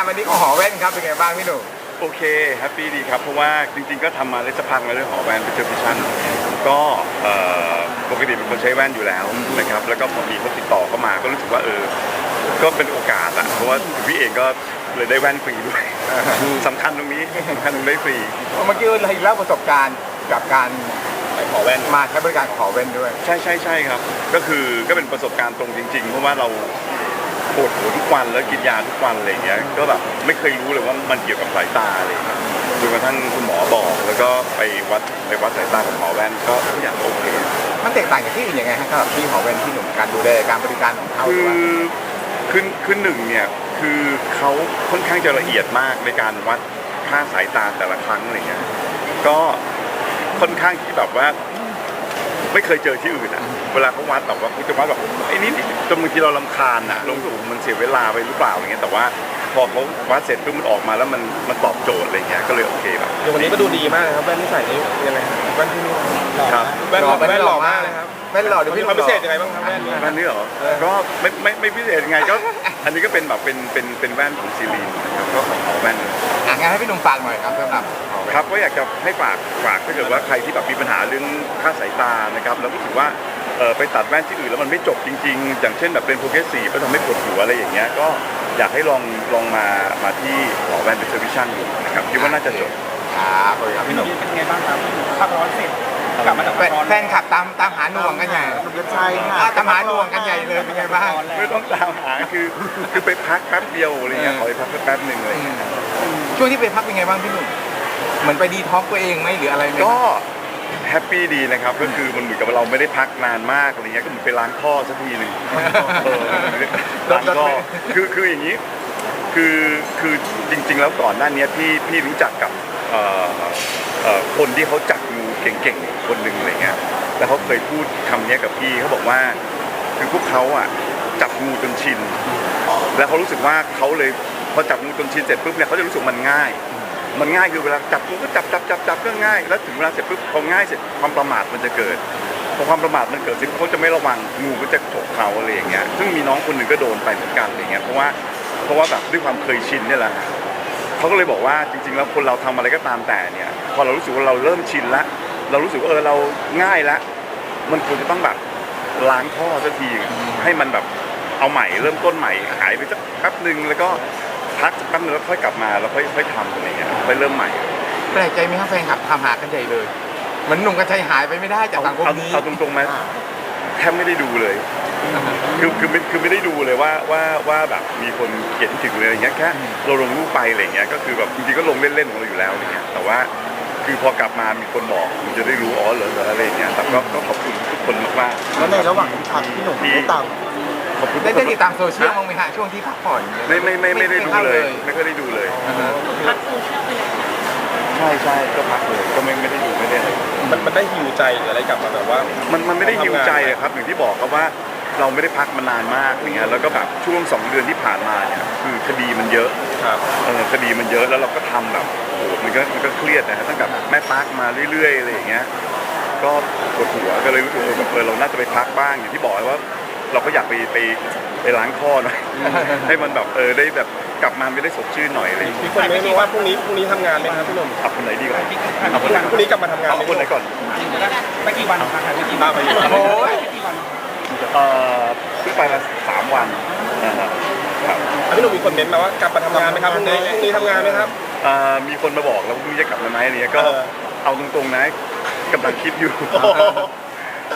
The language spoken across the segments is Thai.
านวันนี้ของหอแว่นครับเป็นไงบ้างพี่หนุ่มโอเคแฮปปี้ดีครับ เพราะว่าจริงๆ ก็ทำมาได้สักพักในเรื่องของแว่น prescription ก็เอ่อปกติเป็นคนใช้แว่นอยู่แล้วนะครับแล้วก็พอมีเขาติดต่อเข้ามาก็รู้สึกว่าเออก็เป็นโอกาสอะเพราะว่าพี่เองก็เลยได้แว่นฟรีด้วยสำคัญตรงนี้สำคัญตรงได้ฟรีเมื่อกี้เราเล่าประสบการณ์กับการขอแว่นมาใช้บริการของหอแว่นด้วย ใช่ใช่ใช่ครับ ก็คือก็เป็นประสบการณ์ตรงจริง ๆ เพราะว่าเราป วดหัวทุกวันแล้วกินยาทุกวันอะไรอย่างเงี้ยก็แบบไม่เคยรู้เลยว่ามันเกี่ยวกับสายตาอะไรอย่างเงี้ยจนกระทั่งคุณหมอบอกแล้วก็ไปวัดไปวัดสายตาของหมอแว่นก็ทุกอย่างโอเค มันแตกต่างจากที่อื่นยังไงฮะสำหรับที่หอแว่นพี่หนุ่มการดูแลการบริการของเขาหคืรืออว่าคือคือหนึ่งเนี่ยคือเขาค่อนข้างจะละเอียดมากในการวัดค่าสายตาแต่ละครั้งอะไรเงี้ยก็ค่อนข้างที่แบบว่า ไม่เคยเจอที่อื่นอะ เวลาเขาวัดแบบว่าเขาจะวัดแบบไอ้นี่จนบางทีเราลำคาญอะเรารู้สึกว่ามันเสียเวลาไปหรือเปล่าอย่างเงี้ยแต่ว่าพอเขาวัดเสร็จปุ๊บมันออกมาแล้วมันมันตอบโจทย์อะไรเงี้ยก็เลยโอเคแบบอย่างวันนี้ก็ดูดีมากเลยครับแว่นที่ใส่นี่ยังไงแว่นที่นี่ครับแว่นหล่อแว่นหล่อมากเลยครับแว่นหล่อดูมีพี่หคนุ่วามมพิเศษยังไงบ้างครับแว่นนี้แว่นนี้เหรอก็ไม่ไม่ไม่พิเศษยังไงก็ อันนี้ก็เป็นแบบเป็นเป็นเป็นแว่นของซีรีนนะครับก็ของของแว่นอะงั้นให้พี่หนุ่มฝากหน่อยครับสำหรับหอแว่นครับก็อยากจะให้ฝากฝากถ้าเกิดว่าใครที่แบบมีปัญหาเรื่องค่าสายตานะครับแล้วรู้สึกว่าเออ ไปตัดแว่นที่อื่นแล้วมันไม่จบจริง ๆ อย่างเช่นแบบเป็นโปรเกรสซีฟก็ทำให้ปวดหัวอะไรอย่างเงี้ยก็อยากให้ลองลองมามาที่หอแว่นเป็นเซอร์วิชั่นดูนะครับคิดว่าน่าจะจบครับโอเคครับพี่หนุ่มเป็นไงบ้างครับพักร้อนเสร็จกลับมาจากแฟพันกร้อนแฟนขับตามตามหาหน่วงกันใหญ่หนุ่มกัญชัยค่ะตามหาหน่วงกันใหญ่เลยเป็นไงบ้างไม่ต้องตามหาคือคือไปพักแป๊บเดียวอะไรเงี้ยเออขอไปพักแป๊บหนึ่งอะไรเงี้ยช่วงที่ไปพักเป็นไงบ้างพี่หนุ่มเหมือนไปดีท็อกซ์ตัวเองไหมหรืออะไรไหมก็ แฮปปี้ดีนะครับ ก็คือมันเหมือนกับเราไม่ได้พักนานมากอะไรเงี้ยก็เหมือนไปล้างท่อสักทีหนึ่งเออล้างท่อคือคืออย่างนี้ คือคือจริง ๆ แล้วก่อนหน้านี้พี่พี่รู้จักกับเอ่อเอ่อคนที่เขาจับงูเก่งๆคนหนึ่งอะไรเงี้ยแล้วเขาเคยพูดคำเนี้ยกับพี่เขาบอกว่า คือพวกเขาอะจับงูจนชิน แล้วเขารู้สึกว่าเขาเลยพอจับงูจนชินเสร็จปุ๊บเนี่ยเขาจะรู้สึกมันง่าย มันง่ายคือเวลาจับงูก็จับจับจับจับก็ง่าย แล้วถึงเวลาเสร็จปุ๊บพอง่ายเสร็จความประมาทมันจะเกิดพอความประมาทมันเกิดเสร็จเขาจะไม่ระวังงูก็จะฉกเขาอะไรอย่างเงี้ยซึ่งมีน้องคนหนึ่งก็โดนไปเหมือนกันอะไรเงี้ยเพราะว่าเพราะว่าแบบด้วยความเคยชินเนี่ยแหละเขาก็เลยบอกว่าจริง ๆ แล้วคนเราทำอะไรก็ตามแต่เนี่ยพอเรารู้สึกว่าเราเริ่มชินละเรารู้สึกว่าเออเราง่ายละมันควรจะต้องแบบล้างท่อสักทีให้มันแบบเอาใหม่เริ่มต้นใหม่หายไปสักแป๊บหนึ่งแล้วก็ พักสักแป๊บนึงแล้วค่อยกลับมาแล้วค่อยค่อยทำอะไรเงี้ยค่อยเริ่มใหม่แปลกใจไหมครับแฟนขับทำหากันใหญ่เลยเหมือนหนุ่มกันชัยหายไปไม่ได้จากเอาสังคมเอานี้เอาตรงๆไหมแทบไม่ได้ดูเลยคือคือไม่คือไม่ได้ดูเลยว่าว่าว่าแบบมีคนเขียนถึงเลยอะไรเงี้ยแค่เราลงรูปไปอะไรเงี้ยก็คือแบบจริงๆก็ลงเล่นๆของเราอยู่แล้วอะไรเงี้ยแต่ว่าคือพอกลับมามีคนบอกมันจะได้รู้อ๋อเหรอเหรออะไรเงี้ยแต่ก็ก็ขอบคุณทุกคนมากแล้วในระหว่างที่พักพี่หนุ่มได้ตามๆ ขอบคุณทุได้กคได้นติดตามโซเชียลบ้างไหมฮะช่วงที่พักผ่อน ไม่ไม่ไม่ไม่ได้ดูข้าเลย ไม่เคยได้ดูเลยอ่าฮะใช่ใช่ก็พักเลยก็ไม่ไม่ได้ดูไม่ได้อะไรมันมันได้ฮิวใจหรืออะไรกลับมาแบบว่า มันมันไม่ได้หิวใจอะครับอย่างที่บอกครับว่าเราไม่ได้พักมานานมากอย่างเงี้ยแล้วก็แบบช่วงสองเดือนที่ผ่านมาเนี่ยคือคดีมันเยอะครับเออคดีมันเยอะแล้วเราก็ทำแบบโอ้โหมันก็มันก็เครียดนะฮะตั้งแต่แม่ปาร์คมาเรื่อยๆอะไรอย่างเงี้ยก็ปวดหัวก็เลยรู้สึกว่าแบบเออเราน่าจะไปพักบ้างอย่างที่บอกว่า เราก็อยากไปไปไปล้างคอหน่อยให้มันแบบเออได้แบบกลับมาไม่ได้สดชื่นหน่อยอะไรอย่างมีเงี้ยคนไม่รู้ว่าพรุ่งนี้พรุ่งนี้ทำงานไหมครับพี่หนุ่มเอาคนไหนดีกว่าเอาพรุ่งนี้พรุ่งนี้กลับมาทำงานเอาไหมคนไหนก่อนไปกี่วันครับไปกี่วันไปกี่วันโอ้ยเอ่อเพิ่งไปมาสามวันนะครับครับพี่หนุ่มมีคนเม้นต์มาว่ากลับมาทำงานไหมครับพรุ่งนี้พรุ่งนี้ทำงานไหมครับ เอ่อมีคนมาบอกแล้วว่าพรุ่งนี้จะกลับมาไหมอะไรเงี้ยก็เออ เอาตรงๆนะกำลังคิดอยู่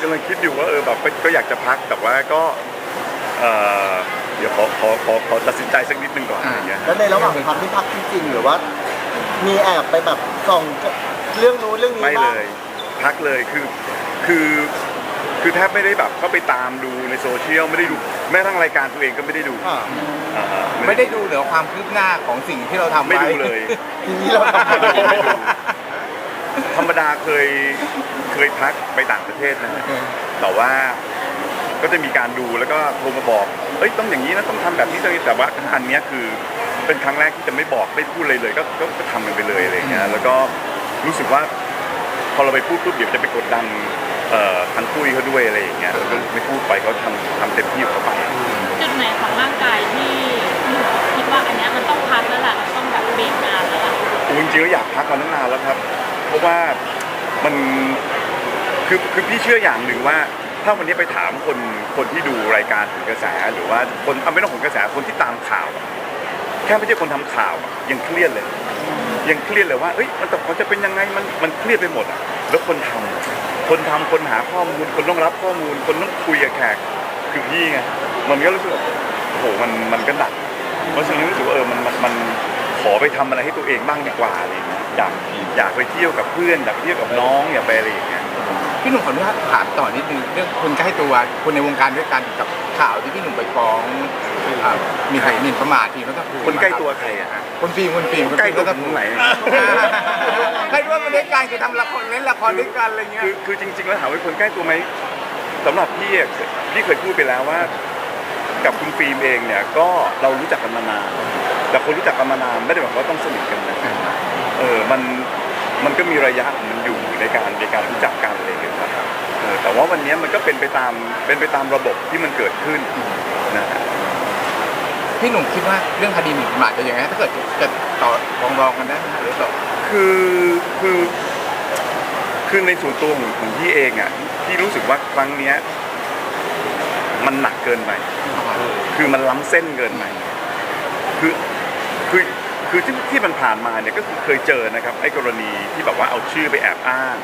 กำลังคิดอยู่ว่าเออแบบก็ก็อยากจะพักแต่ว่าก็เอ่อเดี๋ยวขอขอขอขอตัดสินใจสักนิดนึงก่อนอะไรเงี้ยแล้วในระหว่างพักที่พักจริงๆหรือว่า มีแอบไปแบบส่องเรื่องนู้นเรื่องนี้ไม่บ้าเลงย พักเลยคือคือคือแทบไม่ได้แบบเข้าไปตามดูในโซเชียลไม่ได้ดูแม้กระทั่งรายการตัวเองก็ไม่ได้ดูอ่าอ่าฮะ ไม่ได้ดูเหนือความคืบหน้าของสิ่งที่เราทำไม่ไว้ดูเลย ทีนี้เราทำอะไรไม่ดู ธรรมดาเคยเคยพักไปต่างประเทศนะฮะแต่ว่าก็จะมีการดูแล้วก็โทรมาบอกเอ้ยต้องอย่างนี้นะต้องทำแบบนี้ต้องอย่างนี้แต่ว่าอันเนี้ยคือเป็นครั้งแรกที่จะไม่บอกไม่พูดเลยเลยก็ก็ก็ทำกันไปเลยอะไรอย่างเงี้ยแล้วก็รู้สึกว่าพอเราไปพูดปุ๊บเดี๋ยวจะไปกดดันเอ่อทันคุยเขาด้วยอะไรอย่างเงี้ยเราก็ไม่พูดไปเขาทำทำเต็มที่ของเขาไป จุดไหนของร่างกายที่หนูคิดว่าอันเนี้ยมันต้องพักแล้วริงๆแล้วอยากพักมาตั้งนานแล้วครับ เพราะว่ามันคือคือพี่เชื่ออย่างหนึ่งว่า ถ้าวันนี้ไปถามคนคนที่ดูรายการผลกระแสหรือว่าคนเอาไม่ต้องผลกระแสคนที่ตามข่าวอะแค่ไม่ใช่คนทำข่าวอะยังเครียดเลย ยังเครียดเลยว่าเอ้ยมันจะมันจะเป็นยังไงมันมันเครียดไปหมดอะแล้วคนทำคนทำคนหาข้อมูล คนต้องรับข้อมูล คนต้องคุยกับแขกคือพี่ไงมันก็รู้สึกแบบโอ้โหมันมันก็หนักเพราะฉะนั้นรู้สึกว่าเออมันมันมันขอไปทำอะไรให้ตัวเองบ้างดีกว่าอะไรอย่างเงี้ย อยากอยากไปเที่ยวกับเพื่อนอยากไปเที่ยวกับน้องอยากไปอะไรอย่างเงี้ยพี่หนุ่มขออนุญาตถามต่อนิดนึงเรื่องคนใกล้ตัวคนในวงการด้วยกันกับข่าวที่พี่หนุ่มไปฟ้องอ่ามีใครหมิ่นประมาททีมรัฐภูมิคนใกล้ตัวใครอะฮะ คนฟิล์มคนฟิล์มคนใกล้ฟิล์มตัวรัฐผมภูตรมิงไหน ใครร่วมมาด้วยกันคือทำละครเล่นละครด้วยกันอะไรเงี้ยคือคือจริง ๆ แล้วถามว่าคนใกล้ตัวไหมสำหรับพี่อะพี่เคยพูดไปแล้วว่า กับคุณฟิล์มเองเนี่ยก็เรารู้จักกันมานานแต่คนรู้จักกันมานานไม่ได้หมายความว่าต้องสนิทกันนะ เออมันมันก็มีระยะของมันอยู่ในการในการรู้จักกันอะไรอย่างเงี้ยครับเออแต่ว่าวันนี้มันก็เป็นไปตามเป็นไปตามระบบที่มันเกิดขึ้นนะฮะพี่หนุ่มคิดว่าเรื่องคดีหมิ่นประมาทจะยังไงถ้าเกิดจะต่อรองรองกันได้ไหมหรือต่อคือคือคือในส่วนตัวของของพี่เองอะพี่รู้สึกว่าครั้งเนี้ยมันหนักเกินไป คือมันล้ำเส้นเกินไป คือ คือที่ที่มันผ่านมาเนี่ยก็คือเคยเจอนะครับไอ้กรณีที่แบบว่าเอาชื่อไปแอบอ้าง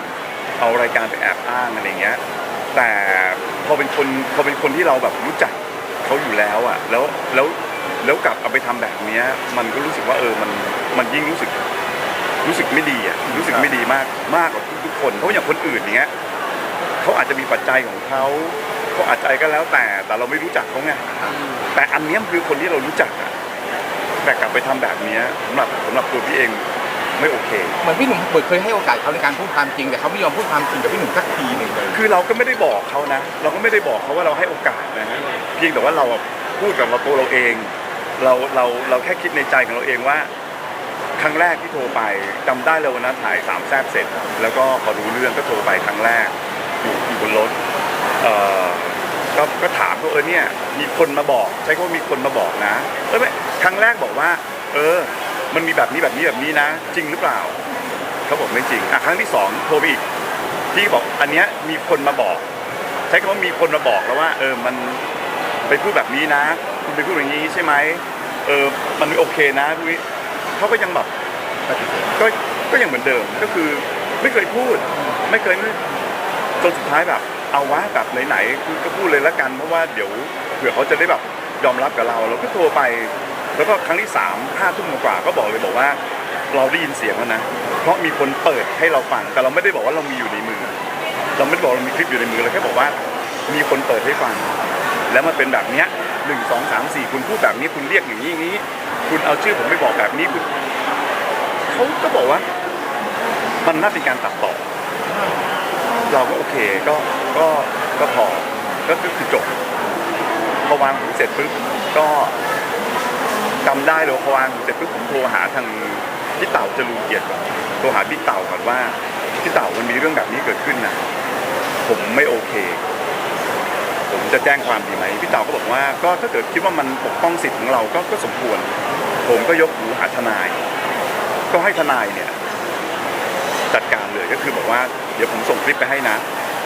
เอารายการไปแอบอ้างอะไรเงี้ย แต่พอเป็นคนพอเป็นคนที่เราแบบรู้จักเขาอยู่แล้วอะแล้วแล้วแล้วกลับเอาไปทำแบบเนี้ยมันก็รู้สึกว่าเออมันมันยิ่งรู้สึกรู้สึกไม่ดีอะรู้สึกไม่ดีมากมากกว่าทุกคนเพราะอย่างคนอื่นอย่างเงี้ยเขาอาจจะมีปัจจัยของเขาเขาอาจจะก็แล้วแต่แต่เราไม่รู้จักเขาไงแต่อันเนี้ยคือคนที่เรารู้จักอะ แต่กลับไปทำแบบเนี้ยสำหรับสำหรับตัวพี่เองไม่โอเคเหมือนพี่หนุ่มเปิดเคยให้โอกาสเขาในการพูดความจริง แต่เขาไม่ยอมพูดความจริงกับพี่หนุ่มสักทีหนึ่งเลยคือเราก็ไม่ได้บอกเขานะ เราก็ไม่ได้บอกเขาว่าเราให้โอกาสนะฮะเพียงแต่ว่าเราอะพูดกับเราตัวเราเอง เราเราเราแค่คิดในใจของเราเองว่า ครั้งแรกที่โทรไปจำได้เลยวันนั้นถ่ายสามแซบเสร็จ แล้วก็พอรู้เรื่องก็โทรไปครั้งแรกอยู่อยู่บนรถเอ่อ ก็ก็ถามเขาเออเนี่ยมีคนมาบอก ใช้คำว่ามีคนมาบอกนะเออไม่ครั้งแรกบอกว่า เออ มันมีแบบนี้แบบนี้แบบนี้นะ จริงหรือเปล่าเขาบอกไม่จริงอะครั้งที่สองโทรไปอีกพี่บอกอันเนี้ยมีคนมาบอก ใช้คำว่ามีคนมาบอกแล้วว่า เออมันไปพูดแบบนี้นะ คุณไปพูดอย่างนี้ใช่ไหมเออมันไม่โอเคนะพวกนี้เขาก็ยังแบบก็ก็ยังเหมือนเดิมก็คือไม่เคยพูด ไม่เคยไม่จนสุดท้ายแบบ เอาวะแบบไหนๆคือก็พูดเลยละกันเพราะว่าเดี๋ยวเผื่อเขาจะได้แบบยอมรับกับเราเราก็โทรไป แล้วก็ครั้งที่สามห้าทุ่มกว่าก็บอกเลยบอกว่า เราได้ยินเสียงแล้วนะเพราะมีคนเปิดให้เราฟังแต่เราไม่ได้บอกว่าเรามีอยู่ในมือ เราไม่ได้บอกเรามีคลิปอยู่ในมือเราแค่บอกว่า มีคนเปิดให้ฟัง แล้วมันเป็นแบบเนี้ยหนึ่งสองสามสี่คุณพูดแบบนี้คุณเรียกอย่างนี้อย่างนี้ คุณเอาชื่อผมไปบอกแบบนี้คุณเขาก็บอกว่า มันน่าเป็นการตัดต่อ เราก็โอเคก็ก็ก็พอก็คือจบพอวางหูเสร็จปุ๊บก็จำได้เลยว่าพอวางหูเสร็จปุ๊บผมโทรหาทางพี่เต่าจรูเกียรติก่อนโทรหาพี่เต่าก่อนว่าพี่เต่ามันมีเรื่องแบบนี้เกิดขึ้นนะผมไม่โอเค ผมจะแจ้งความดีไหมพี่เต่าก็บอกว่าก็ถ้าเกิดคิดว่ามันปกป้องสิทธิ์ของเราก็ก็สมควร ผมก็ยกหูหาทนาย ก็ให้ทนายเนี่ยจัดการ ก็คือบอกว่าเดี๋ยวผมส่งคลิปไปให้นะ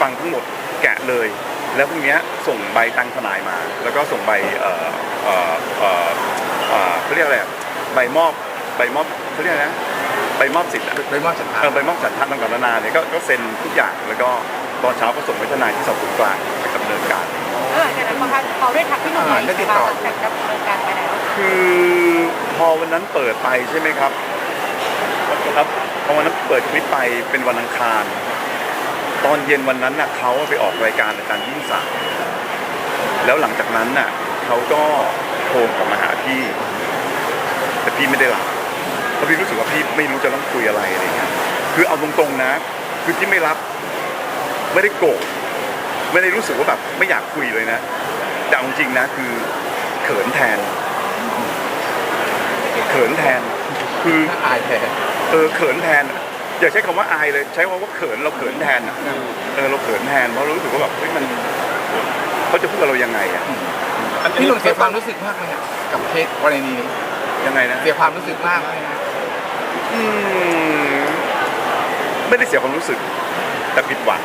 ฟังทั้งหมดแกะเลย แล้วพรุ่งนี้ส่งใบตั้งทนายมา แล้วก็ส่งใบเอ่อเอ่อเอ่อเอ่อเขาเรียกอะไรอะใบมอบใบมอบเขาเรียกอะไรนะใบมอบสิทธิ์อะโดยมอบสัญญาเออใบมอบสัญชาติต่างๆนานาเนี่ยก็ก็เซ็นทุกอย่างแล้วก็ตอนเช้าก็ส่งไปทนายที่สอบสวนกลางไปดำเนินการ แล้วหลังจากนั้นเขาเขาได้ทักพี่หนุ่มมาอีกไหมคะหลังจากดำเนินการไปแล้ว คือพอวันนั้นเปิดไปใช่ไหมครับครับ พอวันนั้นเปิดคลิปไปเป็นวันอังคาร ตอนเย็นวันนั้นน่ะเขาไปออกรายการอาจารย์ยิ่งศักดิ์แล้วหลังจากนั้นน่ะเขาก็โทรกลับมาหาพี่ แต่พี่ไม่ได้รับเพราะพี่รู้สึกว่าพี่ไม่รู้จะต้องคุยอะไรอะไรเงี้ยคือเอาตรงๆนะ คือที่ไม่รับไม่ได้โกรธไม่ได้รู้สึกว่าแบบไม่อยากคุยเลยนะแต่จริงๆนะคือเขินแทนเขินแทน คืออายแทนเออเขินแทนอย่าใช้คำว่าอายเลย ใช้คำว่าเขินเราเขินแทนอะเออเราเขินแทนเพราะเรารู้สึกว่าแบบเฮ้ยมันเขาจะพูดกับเรายังไงอะพี่หนุ่มเสียความรู้สึกมากไหมฮะกับเคสกรณีนี้ยังไงนะ เสียความรู้สึกมากไหมฮะอืมไม่ได้เสียความรู้สึก แต่ผิดหวัง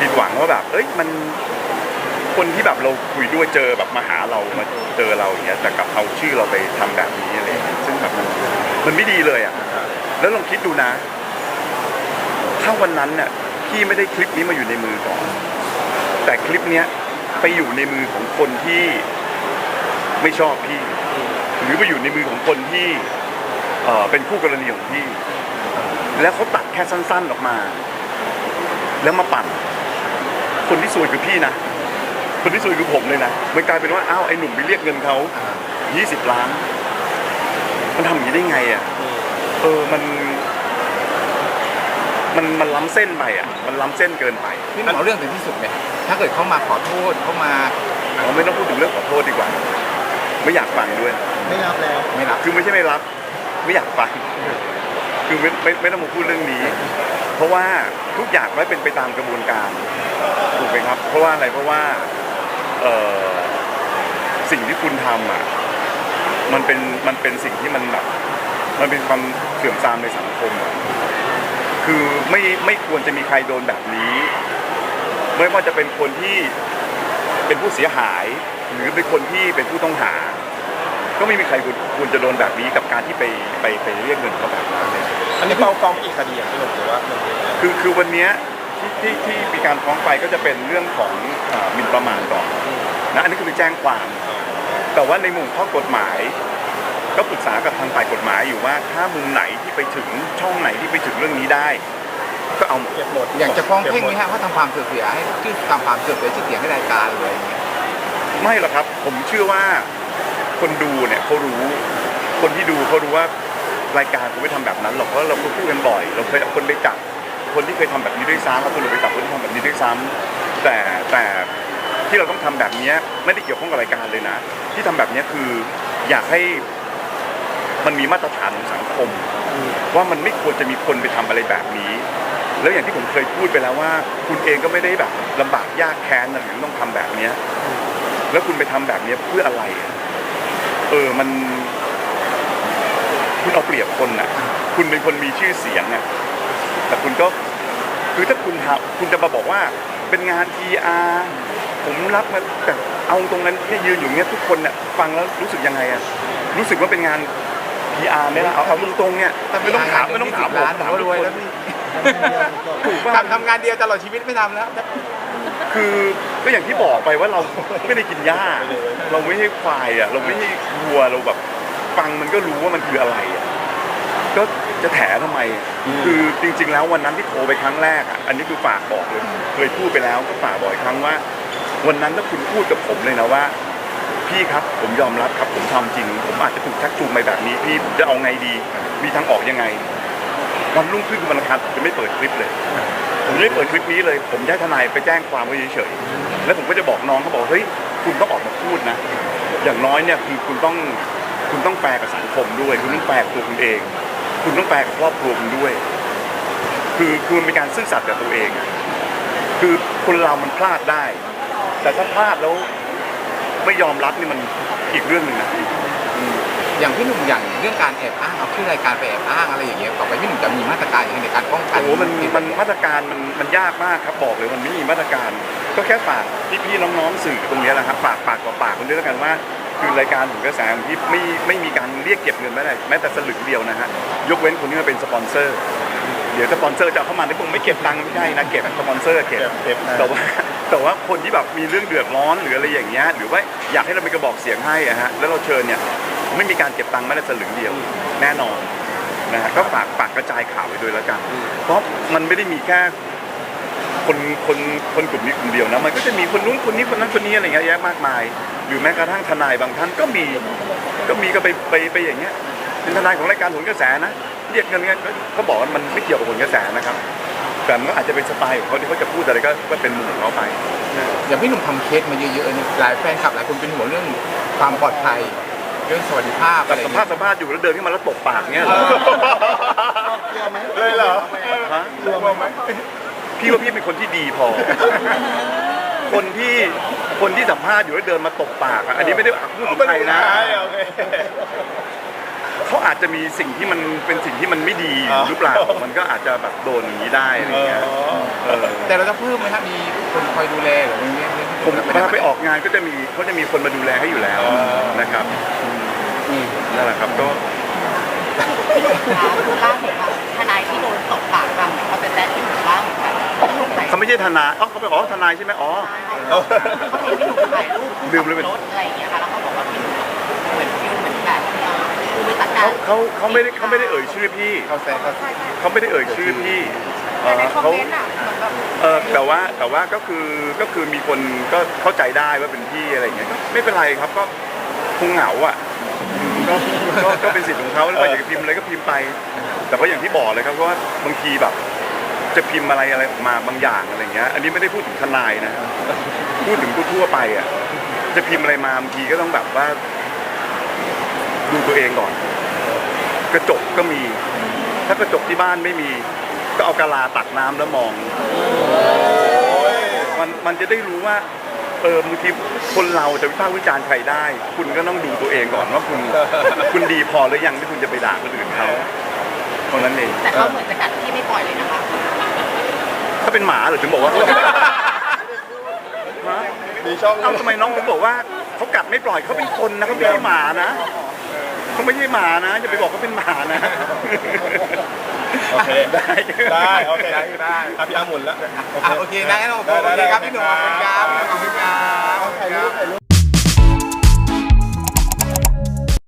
ผิดหวังว่าแบบ เอ้ยมันคนที่แบบเราคุยด้วยเจอแบบมาหาเรามาเจอเราอย่างเงี้ยแต่กลับเอาชื่อเราไปทำแบบนี้อะไรอย่างเงี้ยซึ่ง แบบมันมันไม่ดีเลยอะ แล้วลองคิดดูนะ ถ้าวันนั้นเนี่ยพี่ไม่ได้คลิปนี้มาอยู่ในมือก่อน แต่คลิปเนี้ยไปอยู่ในมือของคนที่ไม่ชอบพี่ หรือไปอยู่ในมือของคนที่เอ่อเป็นคู่กรณีของพี่ แล้วเขาตัดแค่สั้นๆออกมา แล้วมาปั่น คนที่ซวยคือพี่นะ คนที่ซวยคือผมเลยนะ มันกลายเป็นว่าอ้าวไอ้หนุ่มไปเรียกเงินเขา20 ล้าน มันทำอย่างนี้ได้ไงอะเออมัน มันมันล้ำเส้นไปอะ มันล้ำเส้นเกินไปพี่หนุ่มเอาเรื่องถึงที่สุดไหมถ้าเกิดเขามาขอโทษเขามาเราไม่ต้องพูดถึงเรื่องขอโทษดีกว่า ไม่อยากฟังด้วย ไม่รับแล้ว ไม่รับคือไม่ใช่ไม่รับ ไม่อยากฟังคือไม่ไม่ไม่ต้องมาพูดเรื่องนี้ เพราะว่าทุกอย่างไม่เป็นไปตามกระบวนการถูกไหมครับ เพราะว่าอะไรเพราะว่าเอ่อสิ่งที่คุณทำอะ มันเป็นมันเป็นสิ่งที่มันแบบมันเป็นความเสื่อมทรามในสังคมอะคือไม่ไม่ควรจะมีใครโดนแบบนี้ ไม่ว่าจะเป็นคนที่เป็นผู้เสียหาย หรือเป็นคนที่เป็นผู้ต้องหา ก็ไม่มีใครควรควรจะโดนแบบนี้กับการที่ไปไปไปเรียกเงินเขาแบบนั้นเลย อันนี้ฟ้องฟ้องไปอีกคดีอย่างที่ผมถือว่ามันคือคือวันเนี้ยที่ที่ที่มีการฟ้องไปก็จะเป็นเรื่องของเอ่อหมิ่นประมาทก่อนนะอันนี้คือไปแจ้งความ แต่ว่าในมุมข้อกฎหมาย ก็ปรึกษากับทางฝ่ายกฎหมายอยู่ว่าถ้ามุมไหนที่ไปถึงช่องไหนที่ไปถึงเรื่องนี้ได้ ก็เอาหมด เก็บหมดอยากจะฟ้องเพ่งไหมฮะว่าทำความเสื่อมเสียให้ชื่อทำความเสื่อมเสียชื่อเสียงให้รายการเลยอย่างเงี้ยไม่หรอกครับ ผมเชื่อว่าคนดูเนี่ยเขารู้ คนที่ดูเขารู้ว่ารายการเขาไม่ทำแบบนั้นหรอกเพราะเราพูดกันบ่อย เราเคยเอาคนไปจับคนที่เคยทำแบบนี้ด้วยซ้ำเอาคนอื่นไปจับคนที่ทำแบบนี้ด้วยซ้ำแต่แต่ที่เราต้องทำแบบเนี้ย ไม่ได้เกี่ยวข้องกับรายการเลยนะ ที่ทำแบบนี้คืออยากให้มันมีมาตรฐานของสังคม ว่ามันไม่ควรจะมีคนไปทำอะไรแบบนี้ แล้วอย่างที่ผมเคยพูดไปแล้วว่า คุณเองก็ไม่ได้แบบลำบากยากแค้นนะถึงต้องทำแบบเนี้ยแล้วคุณไปทำแบบเนี้ยเพื่ออะไร เออมัน คุณเอาเปรียบคนน่ะ คุณเป็นคนมีชื่อเสียงอะแต่คุณก็คือถ้าคุณทำคุณจะมาบอกว่าเป็นงาน PR ผมรับมาแต่เอาตรงนั้นเนี่ยยืนอยู่เนี้ยทุกคนเนี่ยฟังแล้วรู้สึกยังไงอะรู้สึกว่าเป็นงาน PR ไหมล่ะเอาเอาตรงๆเนี่ยไม่ต้องถามไม่ต้องถามผมล้านผมถามก็ทุรกวยคนแล้วพี่ถูกป่ะทำทำงานเดียวตลอดชีวิตไม่ทำแล้ว คือก็อย่างที่บอกไปว่าเราไม่ได้กินหญ้า เราไม่ใช่ควายอะเราไม่ใช่วัวเราแบบฟังมันก็รู้ว่ามันคืออะไรอะก็จะแถทำไม คือจริง ๆ แล้ววันนั้นที่โทรไปครั้งแรกอะอันนี้คือฝากบอกเลยเคยพูดไปแล้วก็ฝากบอกอีกครั้งว่า วันนั้นถ้าคุณพูดกับผมเลยนะว่า พี่ครับผมยอมรับครับผมทำจริง ผมอาจจะถูกชักจูงไปแบบนี้ พี่จะเอาไงดี มีทางออกยังไง วันรุ่งขึ้นคือวันอังคารจะไม่เปิดคลิปเลย ผมไม่เปิดคลิปนี้เลย ผมจะให้ทนายไปแจ้งความไว้เฉยๆแล้วผมก็จะบอกน้องเขาบอกเฮ้ยคุณต้องออกมาพูดนะ อย่างน้อยเนี่ยคือคุณต้องคุณต้องแฟร์กับสังคมด้วย คุณต้องแฟร์กับตัวคุณเอง คุณต้องแฟร์กับครอบครัวคุณด้วย คือคือมันเป็นการซื่อสัตย์กับตัวเอง คือคนเรามันพลาดได้ แต่ถ้าพลาดแล้วไม่ยอมรับนี่มันอีกเรื่องหนึ่งนะอย่างพี่หนุ่มอย่างเรื่องการแอบอ้างเอาชื่อรายการไปแอบอ้างอะไรอย่างเงี้ยต่อไปพี่หนุ่มจะมีมาตรการอย่างไรในการป้องกันโอ้โหมันมันมาตรการมันมันยากมากครับบอกเลยมันไม่มีมาตรการ ก็แค่ฝากพี่ๆน้องๆสื่อตรงเนี้ยแหละครับฝากปากต่อปากคนด้วยแล้วกันว่า คือรายการของกระแสของที่ไม่ไม่มีการเรียกเก็บเงินแม้แต่แม้แต่สลึงเดียวนะฮะยกเว้นคนที่มาเป็นสปอนเซอร์เดี๋ยวสปอนเซอร์จะเอาเข้ามาได้คงไม่เก็บตังค์ไม่ใช่นะเก็บสปอนเซอร์เก็บเก็บนะแต่ว่าแต่ว่าคนที่แบบมีเรื่องเดือดร้อนหรืออะไรอย่างเงี้ยหรือว่าอยากให้เราเป็นกระบอกเสียงให้อะฮะแล้วเราเชิญเนี่ยไม่มีการเก็บตังค์แม้แต่สลึงเดียวแน่นอนนะฮะก็ฝากฝากกระจายข่าวไปด้วยแล้วกัน เพราะมันไม่ได้มีแค่คนคนคนกลุ่มนี้กลุ่มเดียวนะมันก็จะมีคนนู้นคนนี้คนนั้นคนนี้อะไรเงี้ยแยะมากมาย หรือแม้กระทั่งทนายบางท่านก็มีก็มีก็ไปไปไปอย่างเงี้ยเป็นทนายของรายการผลกระแสนะ เรียกเงินเงี้ยเขาบอกว่ามันไม่เกี่ยวกับผลกระแสนะครับ แต่มันก็อาจจะเป็นสไตล์ของเขาที่เขาจะพูดอะไรก็ก็เป็นมุมของเขาไปอย่างพี่หนุ่มทำเคสมาเยอะๆนี่หลายแฟนคลับหลายคนเป็นห่วงเรื่องความปลอดภัย เรื่องสวัสดิภาพแต่อะไรอสัมย่างภาเงี้ษยณ์สัมภาษณ์อยู่แล้วเดินขึ้นมาแล้วตบปากเงี้ยเหรอเชื่อไหมเลยเหรอฮะกลัวไหมพี่ว่าพี่เป็นคนที่ดีพอ คนที่คนที่สัมภาษณ์อยู่แล้วเดินมาตบปากอะอันนี้ไม่ได้พูดถึงใครนะโอ เคเขาอาจจะมีสิ่งที่มันเป็นสิ่งที่มันไม่ดีอยู่หรือเปล่า มันก็อาจจะแบบโดนอย่างนี้ได้อะไรเงี้ยเออแต่เราจะเพิ่มไหมครับมีคนคอยดูแลหรืออะไรเงี้ยผมเวลาไปออกงานก็จะมีเขาจะมีคนมาดูแลให้อยู่แล้วนะครับอืมนั่นแหละครับก็พี่หนุ่มคะคือล่าสุดค่ะทนายที่โดนตบปากคำเนี่ยเขาเป็นแดนที่หนุ่มบ้างเหมือนกันพี่หนุ่มใส่เขาไม่ใช่ทนายอ๋อเขาไปอ๋อทนายใช่ไหมอ๋อเขาเห็นพี่หนุ่มถ่ายรูปลืมเลยรถอะไรอย่างเงี้ยค่ะแล้วเขาบอกว่าพี่หนุ่มเหมือน คือไปตัดกาเขารเขาเขาไม่ได้เขาไม่ได้เอ่ยชื่อพี่เขาแซงเขาเขาไม่ได้เอ่ยชื่อพี่เอ่แต่อในคอมเขาเมนต์อะเหมือนแบบเออแต่ว่าแต่ว่าก็คือก็คือมีคนก็เข้าใจได้ว่าเป็นพี่อะไรอย่างเงี้ยก็ไม่เป็นไรครับก็คงเหงาอะก็ก็ก็เป็นสิทธิ์ของเขาแล้วก็อยากจะพิมพ์อะไรก็พิมพ์ไป แต่ก็อย่างที่บอกเลยครับว่าบางทีแบบ จะพิมพ์อะไรอะไรออกมาบางอย่างอะไรเงี้ย อันนี้ไม่ได้พูดถึงทนายนะ พูดถึงทั่วๆไปอะ จะพิมพ์อะไรมาบางทีก็ต้องแบบว่า ดูตัวเองก่อน กระจกก็มี ถ้ากระจกที่บ้านไม่มี ก็เอากะลาตักน้ำแล้วมอง มันมันจะได้รู้ว่าเออบางทีคนเราจะวิพากษ์วิจารณ์ใครได้ คุณก็ต้องดูตัวเองก่อนว่าคุณ คุณดีพอหรือยังที่คุณจะไปด่าคนอื่นเขาเท่านั้นเองแต่เขาเหมือนจะกัดที่ไม่ปล่อยเลยนะคะถ้าเป็นหมาเหรือถึงบอกว่าฮะมีช่องเอาทำไมน้องถึงบอกว่าเขากัดไม่ปล่อยเขาเป็นคนนะเขาไม่ใช่หมานะ เขาไม่ใช่หมานะอย่าไปบอกเขาเป็นหมานะโอเค ได้ได้โอเคได้ได้อะพี่อาร์มหมุนแล้ว อะโอเคนะงั้นโอเคครับพี่หนุ่มขอบคุณครับขอบคุณครับ